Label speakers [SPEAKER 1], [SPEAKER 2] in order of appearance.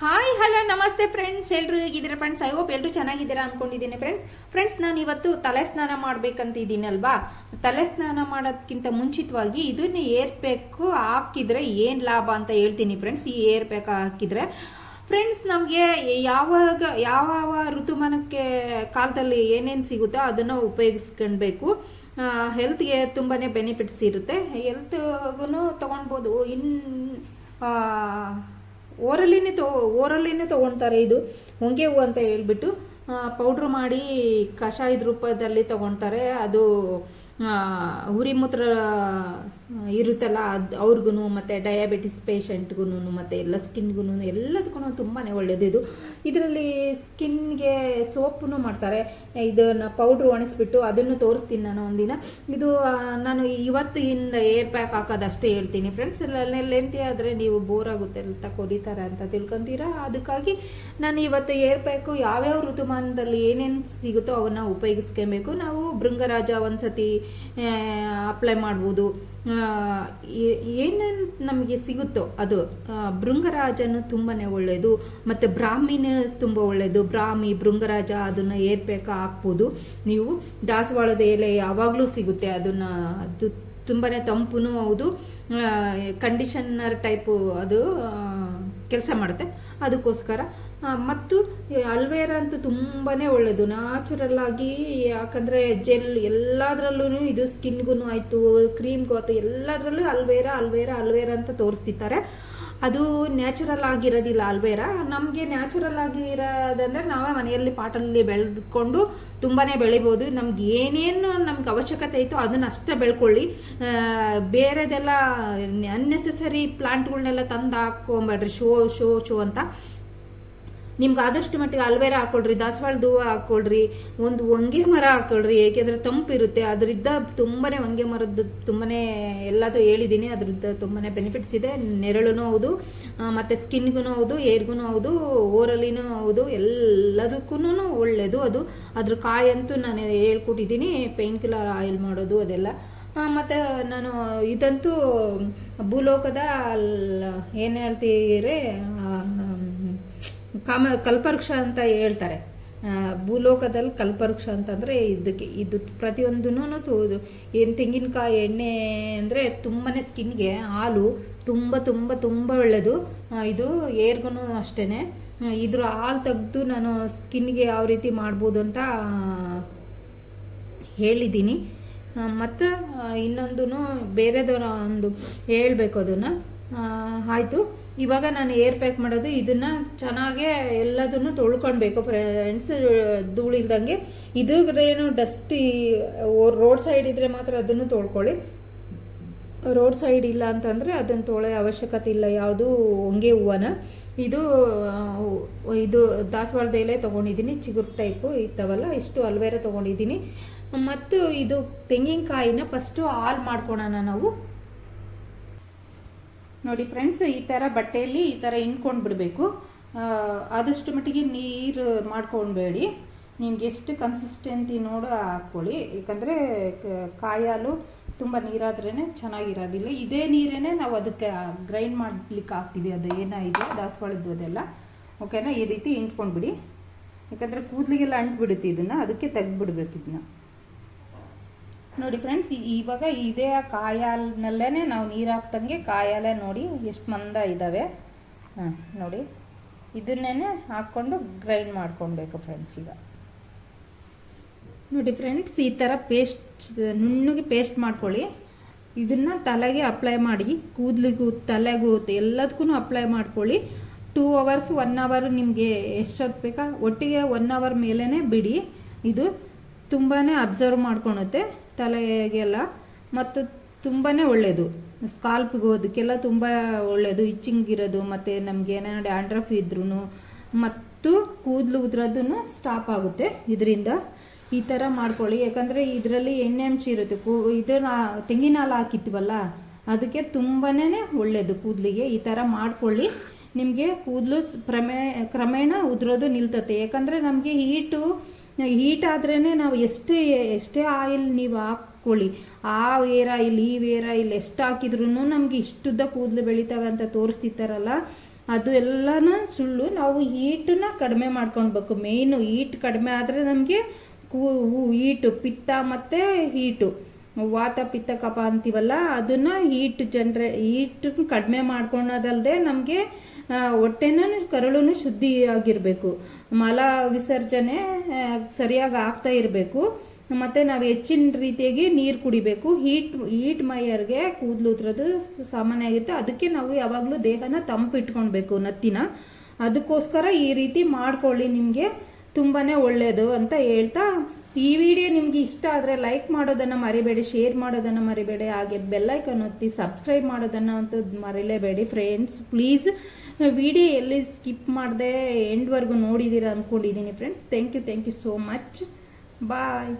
[SPEAKER 1] Hi hello ನಮಸ್ತೆ friends ಎಲ್ಲರೂ ಹೇಗಿದ್ದೀರಾ ಫ್ರೆಂಡ್ಸ್ ಐ ಹೋಪ್ ಎಲ್ಲರೂ ಚೆನ್ನಾಗಿದ್ದೀರಾ ಅನ್ಕೊಂಡಿದ್ದೀನಿ ಫ್ರೆಂಡ್ಸ್ ಫ್ರೆಂಡ್ಸ್ ನಾನು ಇವತ್ತು ತಲೆ ಸ್ನಾನ ಮಾಡ್ಬೇಕಂತಿದ್ದೀನಲ್ವಾ? ತಲೆ ಸ್ನಾನ ಮಾಡೋದಕ್ಕಿಂತ ಮುಂಚಿತವಾಗಿ ಇದನ್ನ ಏರ್ ಪ್ಯಾಕ್ ಹಾಕಿದ್ರೆ ಏನು ಲಾಭ ಅಂತ ಹೇಳ್ತೀನಿ ಫ್ರೆಂಡ್ಸ್ ಈ ಏರ್ ಪ್ಯಾಕ್ ಹಾಕಿದ್ರೆ ಫ್ರೆಂಡ್ಸ್ ನಮಗೆ ಯಾವಾಗ ಯಾವ ಋತುಮಾನಕ್ಕೆ ಕಾಲದಲ್ಲಿ ಏನೇನು ಸಿಗುತ್ತೋ ಅದನ್ನು ಉಪಯೋಗಿಸ್ಕೊಳ್ಬೇಕು. ಹೆಲ್ತ್ಗೆ ತುಂಬಾನೇ ಬೆನಿಫಿಟ್ಸ್ ಇರುತ್ತೆ. ಹೆಲ್ತ್ಗೂ ತಗೊಳ್ಬೋದು ಇನ್ ಓರಲ್ಲಿನೇ ತೊ, ಓರಲ್ಲಿನೇ ತೊಗೊಳ್ತಾರೆ ಇದು. ಹೊಂಗೆ ಹೂವು ಅಂತ ಹೇಳ್ಬಿಟ್ಟು ಪೌಡ್ರ್ ಮಾಡಿ ಕಷಾಯದ ರೂಪದಲ್ಲಿ ತೊಗೊಳ್ತಾರೆ ಅದು ಉರಿ ಮೂತ್ರ ಇರುತ್ತಲ್ಲ, ಅದು ಅವ್ರಿಗೂ ಮತ್ತು ಡಯಾಬಿಟಿಸ್ ಪೇಷಂಟ್ಗೂ ಮತ್ತು ಎಲ್ಲ ಸ್ಕಿನ್ಗೂ ಎಲ್ಲದಕ್ಕೂ ತುಂಬಾ ಒಳ್ಳೆಯದು ಇದು. ಇದರಲ್ಲಿ ಸ್ಕಿನ್ಗೆ ಸೋಪನ್ನು ಮಾಡ್ತಾರೆ. ಇದನ್ನು ಪೌಡ್ರ್ ಒಣಗಿಸ್ಬಿಟ್ಟು ಅದನ್ನು ತೋರಿಸ್ತೀನಿ ನಾನು ಒಂದಿನ. ಇದು ನಾನು ಇವತ್ತು ಇಂದ ಏರ್ ಪ್ಯಾಕ್ ಹಾಕೋದಷ್ಟೇ ಹೇಳ್ತೀನಿ. ಫ್ರೆಂಡ್ಸ್ ಲೆಂತಿ ಆದರೆ ನೀವು ಬೋರ್ ಆಗುತ್ತೆ ಅಂತ ಕೊಡಿತಾರೆ ಅಂತ ತಿಳ್ಕೊತೀರಾ? ಅದಕ್ಕಾಗಿ ನಾನು ಇವತ್ತು ಏರ್ ಪ್ಯಾಕು ಯಾವ್ಯಾವ ಋತುಮಾನದಲ್ಲಿ ಏನೇನು ಸಿಗುತ್ತೋ ಅವನ್ನ ಉಪಯೋಗಿಸ್ಕೊಬೇಕು. ನಾವು ಭೃಂಗರಾಜ ಒಂದ್ಸತಿ ಅಪ್ಲೈ ಮಾಡ್ಬೋದು. ಏನೇನು ನಮಗೆ ಸಿಗುತ್ತೋ ಅದು ಭೃಂಗರಾಜನು ತುಂಬಾನೇ ಒಳ್ಳೆಯದು ಮತ್ತು ಬ್ರಾಹ್ಮಿನ ತುಂಬ ಒಳ್ಳೆಯದು ಬ್ರಾಹ್ಮಿ, ಭೃಂಗರಾಜ ಅದನ್ನು ಏರ್ಬೇಕಾ ಹಾಕ್ಬೋದು. ನೀವು ದಾಸವಾಳದ ಎಲೆ ಯಾವಾಗಲೂ ಸಿಗುತ್ತೆ, ಅದನ್ನು, ಅದು ತುಂಬಾ ತಂಪು ಹೌದು. ಕಂಡೀಷನರ್ ಟೈಪು ಅದು ಕೆಲಸ ಮಾಡುತ್ತೆ. ಅದಕ್ಕೋಸ್ಕರ ಮತ್ತು ಅಲ್ವೇರ ಅಂತೂ ತುಂಬಾ ಒಳ್ಳೆಯದು ನ್ಯಾಚುರಲ್ ಆಗಿ, ಯಾಕಂದರೆ ಜೆಲ್ ಎಲ್ಲದರಲ್ಲೂ ಇದು ಸ್ಕಿನ್ಗೂ ಆಯಿತು ಕ್ರೀಮ್ಗೂ ಆಯಿತು, ಎಲ್ಲದರಲ್ಲೂ ಅಲ್ವೇರ ಅಲ್ವೇರ ಅಲ್ವೇರ ಅಂತ ತೋರಿಸ್ತಿದ್ದಾರೆ ಅದು ನ್ಯಾಚುರಲ್ ಆಗಿರೋದಿಲ್ಲ ಅಲ್ವೇರ. ನಮಗೆ ನ್ಯಾಚುರಲ್ ಆಗಿರೋದಂದ್ರೆ ನಾವೇ ಮನೆಯಲ್ಲಿ ಪಾಟಲ್ಲಿ ಬೆಳೆದುಕೊಂಡು ತುಂಬಾನೇ ಬೆಳಿಬೋದು. ನಮ್ಗೆ ಏನೇನು ನಮ್ಗೆ ಅವಶ್ಯಕತೆ ಇತ್ತು ಅದನ್ನ ಅಷ್ಟೇ ಬೆಳ್ಕೊಳ್ಳಿ. ಬೇರೆದೆಲ್ಲ ಅನ್ನೆಸೆಸರಿ ಪ್ಲಾಂಟ್ಗಳನ್ನೆಲ್ಲ ತಂದು ಹಾಕೊಂಬೇಡ್ರಿ ಶೋ ಶೋ ಶೋ ಅಂತ. ನಿಮ್ಗೆ ಆದಷ್ಟು ಮಟ್ಟಿಗೆ ಅಲ್ವೇರ ಹಾಕೊಳ್ರಿ ದಾಸವಾಳದ ಹೂವು ಹಾಕೊಳ್ರಿ, ಒಂದು ಹೊಂಗೆ ಮರ ಹಾಕೊಳ್ರಿ ಏಕೆಂದ್ರೆ ತಂಪಿರುತ್ತೆ. ಅದರಿಂದ ತುಂಬಾನೇ ಹೊಂಗೆ ಮರದ್ದು ತುಂಬಾನೇ ಎಲ್ಲದೂ ಹೇಳಿದ್ದೀನಿ ಅದ್ರದ್ದು ತುಂಬಾನೇ ಬೆನಿಫಿಟ್ಸ್ ಇದೆ. ನೆರಳುನೂ ಹೌದು ಮತ್ತೆ ಸ್ಕಿನ್ಗೂ ಹೌದು ಏರ್ಗೂ ಹೌದು ಓರಲಿನೂ ಹೌದು ಎಲ್ಲದಕ್ಕೂ ಒಳ್ಳೆಯದು ಅದು. ಅದ್ರ ಕಾಯಂತೂ ನಾನು ಹೇಳ್ಕೊಟ್ಟಿದ್ದೀನಿ ಪೇನ್ ಕಿಲ್ಲರ್ ಆಯಿಲ್ ಮಾಡೋದು ಅದೆಲ್ಲ. ಮತ್ತೆ ನಾನು ಇದಂತೂ ಭೂಲೋಕದ ಏನು ಹೇಳ್ತೀರಿ ಕಾಮ ಕಲ್ಪವೃಕ್ಷ ಅಂತ ಹೇಳ್ತಾರೆ. ಭೂಲೋಕದಲ್ಲಿ ಕಲ್ಪವೃಕ್ಷ ಅಂತಂದರೆ ಇದಕ್ಕೆ, ಇದು ಪ್ರತಿಯೊಂದೂ ಏನು ತೆಂಗಿನಕಾಯಿ ಎಣ್ಣೆ ಅಂದರೆ ತುಂಬಾ ಸ್ಕಿನ್ಗೆ ಹಾಲು ತುಂಬ ತುಂಬ ತುಂಬ ಒಳ್ಳೆಯದು ಇದು ಏರ್ಗೂ ಅಷ್ಟೇ ಇದ್ರ ಹಾಲು ತೆಗೆದು ನಾನು ಸ್ಕಿನ್ಗೆ ಯಾವ ರೀತಿ ಮಾಡ್ಬೋದು ಅಂತ ಹೇಳಿದ್ದೀನಿ. ಮತ್ತು ಇನ್ನೊಂದು ಬೇರೆದವರ ಒಂದು ಹೇಳಬೇಕು ಅದನ್ನು. ಆಯಿತು. ಇವಾಗ ನಾನು ಏರ್ ಪ್ಯಾಕ್ ಮಾಡೋದು, ಇದನ್ನು ಚೆನ್ನಾಗೆ ಎಲ್ಲದನ್ನು ತೊಳ್ಕೊಳ್ಬೇಕು. ಫ್ರೆಂಡ್ಸ್ ಧೂಳಿಲ್ದಂಗೆ. ಇದ್ರೇನು ಡಸ್ಟಿ ರೋಡ್ ಸೈಡ್ ಇದ್ರೆ ಮಾತ್ರ ಅದನ್ನು ತೊಳ್ಕೊಳ್ಳಿ. ರೋಡ್ ಸೈಡ್ ಇಲ್ಲ ಅಂತಂದರೆ ಅದನ್ನು ತೊಳೆ ಅವಶ್ಯಕತೆ ಇಲ್ಲ, ಯಾವುದು ಹೊಂಗೆ ಹೂವನ. ಇದು ಇದು ದಾಸವಾಳದ ಎಲೆ ತೊಗೊಂಡಿದ್ದೀನಿ, ಚಿಗುರು ಟೈಪು ಇತ್ತವಲ್ಲ ಇಷ್ಟು ಅಲ್ವೇರ ತೊಗೊಂಡಿದ್ದೀನಿ. ಮತ್ತು ಇದು ತೆಂಗಿನಕಾಯಿನ ಫಸ್ಟು ಹಾಲು ಮಾಡ್ಕೊಳೋಣ ನಾವು. ನೋಡಿ ಫ್ರೆಂಡ್ಸ್ ಈ ಥರ ಬಟ್ಟೆಯಲ್ಲಿ ಈ ಥರ ಹಿಂಡ್ಕೊಂಡು ಬಿಡಬೇಕು ಆದಷ್ಟು ಮಟ್ಟಿಗೆ ನೀರು ಮಾಡ್ಕೊಳ್ಬೇಡಿ ನಿಮ್ಗೆ ಎಷ್ಟು ಕನ್ಸಿಸ್ಟೆನ್ಸಿ ನೋಡು ಹಾಕ್ಕೊಳ್ಳಿ. ಯಾಕಂದರೆ ಕಾಯಾಲು ತುಂಬ ನೀರಾದ್ರೇ ಚೆನ್ನಾಗಿರೋದಿಲ್ಲ. ಇದೇ ನೀರೇ ನಾವು ಅದಕ್ಕೆ ಗ್ರೈಂಡ್ ಮಾಡ್ಲಿಕ್ಕೆ ಹಾಕ್ತೀವಿ. ಅದು ಏನಾಗಿದೆ ದಾಸವಾಳದ್ದು ಅದೆಲ್ಲ. ಓಕೆನಾ ಈ ರೀತಿ ಹಿಂಡ್ಕೊಂಡ್ಬಿಡಿ. ಯಾಕಂದರೆ ಕೂದಲಿಗೆಲ್ಲ ಅಂಟ್ಬಿಡುತ್ತೆ ಇದನ್ನು. ಅದಕ್ಕೆ ತೆಗೆದ್ಬಿಡ್ಬೇಕು ಇದನ್ನ. ನೋಡಿ ಫ್ರೆಂಡ್ಸ್ ಇವಾಗ ಇದೇ ಕಾಯಾಲ್ನಲ್ಲೇ ನಾವು ನೀರು ಹಾಕ್ದಂಗೆ ಕಾಯಾಲೆ ನೋಡಿ ಎಷ್ಟು ಮಂದ ಇದ್ದಾವೆ ಹಾಂ, ನೋಡಿ. ಇದನ್ನೇ ಹಾಕ್ಕೊಂಡು ಗ್ರೈಂಡ್ ಮಾಡ್ಕೊಳ್ಬೇಕು ಫ್ರೆಂಡ್ಸ್ ಈಗ. ನೋಡಿ ಫ್ರೆಂಡ್ಸ್ ಈ ಥರ ಪೇಸ್ಟ್ ನುಣ್ಣಗೆ ಪೇಸ್ಟ್ ಮಾಡ್ಕೊಳ್ಳಿ. ಇದನ್ನು ತಲೆಗೆ ಅಪ್ಲೈ ಮಾಡಿ, ಕೂದಲಿಗೂ, ತಲೆಗೂ, ಎಲ್ಲದಕ್ಕೂ ಅಪ್ಲೈ ಮಾಡ್ಕೊಳ್ಳಿ. ಟೂ ಅವರ್ಸ್ ಒನ್ ಅವರ್ ನಿಮಗೆ ಎಷ್ಟೊತ್ತು ಬೇಕಾ? ಒಟ್ಟಿಗೆ ಒನ್ ಅವರ್ ಮೇಲೇ ಬಿಡಿ. ಇದು ತುಂಬಾ ಅಬ್ಸರ್ವ್ ಮಾಡ್ಕೊಳುತ್ತೆ ತಲೆಗೆಲ್ಲ ಮತ್ತು ತುಂಬಾ ಒಳ್ಳೆಯದು ಸ್ಕಾಲ್ಪ್ಗೆ ಅದಕ್ಕೆಲ್ಲ ತುಂಬ ಒಳ್ಳೆಯದು ಇಚ್ಚಿಂಗ್ ಇರೋದು, ಮತ್ತು ನಮ್ಗೆ ಏನಾದ್ರು ಡ್ಯಾಂಡ್ರಫ್ ಇದ್ರೂ ಮತ್ತು ಕೂದಲು ಉದ್ರೋದು ಸ್ಟಾಪ್ ಆಗುತ್ತೆ ಇದರಿಂದ. ಈ ಥರ ಮಾಡ್ಕೊಳ್ಳಿ. ಯಾಕಂದರೆ ಇದರಲ್ಲಿ ಎಣ್ಣೆ ಅಂಶ ಇರುತ್ತೆ. ಕೂ ಇದನ್ನ ತೆಂಗಿನ ಹಾಲು ಹಾಕಿತ್ವಲ್ಲ ಅದಕ್ಕೆ ತುಂಬಾ ಒಳ್ಳೆಯದು ಕೂದಲಿಗೆ. ಈ ಥರ ಮಾಡ್ಕೊಳ್ಳಿ. ನಿಮಗೆ ಕೂದಲು ಪ್ರಮೇ, ಕ್ರಮೇಣ ಉದುರೋದು ನಿಲ್ತತೆ. ಯಾಕಂದರೆ ನಮಗೆ ಹೀಟು ಹೀಟ್ ಆದ್ರೇ ನಾವು ಎಷ್ಟೇ ಎಷ್ಟೇ ಆಯಿಲ್ ನೀವು ಹಾಕ್ಕೊಳ್ಳಿ, ಆ ವೇರ್ ಆಯಿಲ್ ಈ ವೇರ್ ಆಯಿಲ್ ಎಷ್ಟು ಹಾಕಿದ್ರು ನಮಗೆ ಇಷ್ಟುದ್ದ ಕೂದಲು ಬೆಳಿತಾವೆ ಅಂತ ತೋರಿಸ್ತಿರ್ತಾರಲ್ಲ, ಅದು ಎಲ್ಲನ ಸುಳ್ಳು. ನಾವು ಹೀಟನ್ನ ಕಡಿಮೆ ಮಾಡ್ಕೊಳ್ಬೇಕು. ಮೇಯ್ನು ಹೀಟ್ ಕಡಿಮೆ ಆದರೆ ನಮಗೆ ಕೂ ಹೀಟು ಪಿತ್ತ ಮತ್ತು ಹೀಟು ವಾತ ಪಿತ್ತ ಕಪ ಅಂತೀವಲ್ಲ, ಅದನ್ನ ಹೀಟ್ ಜನ್ರೆ ಹೀಟ್ ಕಡಿಮೆ ಮಾಡ್ಕೊಳೋದಲ್ಲದೆ ನಮಗೆ ಹೊಟ್ಟೆನೂ ಕರಳುನು ಶುದ್ಧಿಯಾಗಿರಬೇಕು. ಮಲ ವಿಸರ್ಜನೆ ಸರಿಯಾಗಿ ಆಗ್ತಾ ಇರಬೇಕು. ಮತ್ತು ನಾವು ಹೆಚ್ಚಿನ ರೀತಿಯಾಗಿ ನೀರು ಕುಡಿಬೇಕು. ಹೀಟ್ ಹೀಟ್ ಮೈಯರ್ಗೆ ಕೂದಲು ಉದ್ರೋದು ಸಾಮಾನ್ಯ ಆಗಿತ್ತು ಅದಕ್ಕೆ ನಾವು ಯಾವಾಗಲೂ ದೇಹನ ತಂಪಿಟ್ಕೊಳ್ಬೇಕು ನತ್ತಿನ. ಅದಕ್ಕೋಸ್ಕರ ಈ ರೀತಿ ಮಾಡ್ಕೊಳ್ಳಿ ನಿಮಗೆ ತುಂಬಾ ಒಳ್ಳೆಯದು ಅಂತ ಹೇಳ್ತಾ ಈ ವಿಡಿಯೋ ನಿಮಗೆ ಇಷ್ಟ ಆದರೆ ಲೈಕ್ ಮಾಡೋದನ್ನು ಮರಿಬೇಡಿ ಶೇರ್ ಮಾಡೋದನ್ನು ಮರಿಬೇಡಿ, ಹಾಗೆ ಬೆಲ್ಲೈಕನ್ ಒತ್ತಿ ಸಬ್ಸ್ಕ್ರೈಬ್ ಮಾಡೋದನ್ನು ಅಂತೂ ಮರಿಲೇಬೇಡಿ ಫ್ರೆಂಡ್ಸ್ ಪ್ಲೀಸ್ ವಿಡಿಯೋ ಎಲ್ಲಿ ಸ್ಕಿಪ್ ಮಾಡದೆ ಎಂಡ್ವರೆಗೂ ನೋಡಿದ್ದೀರಾ ಅಂದ್ಕೊಂಡಿದ್ದೀನಿ friends thank you thank you so much bye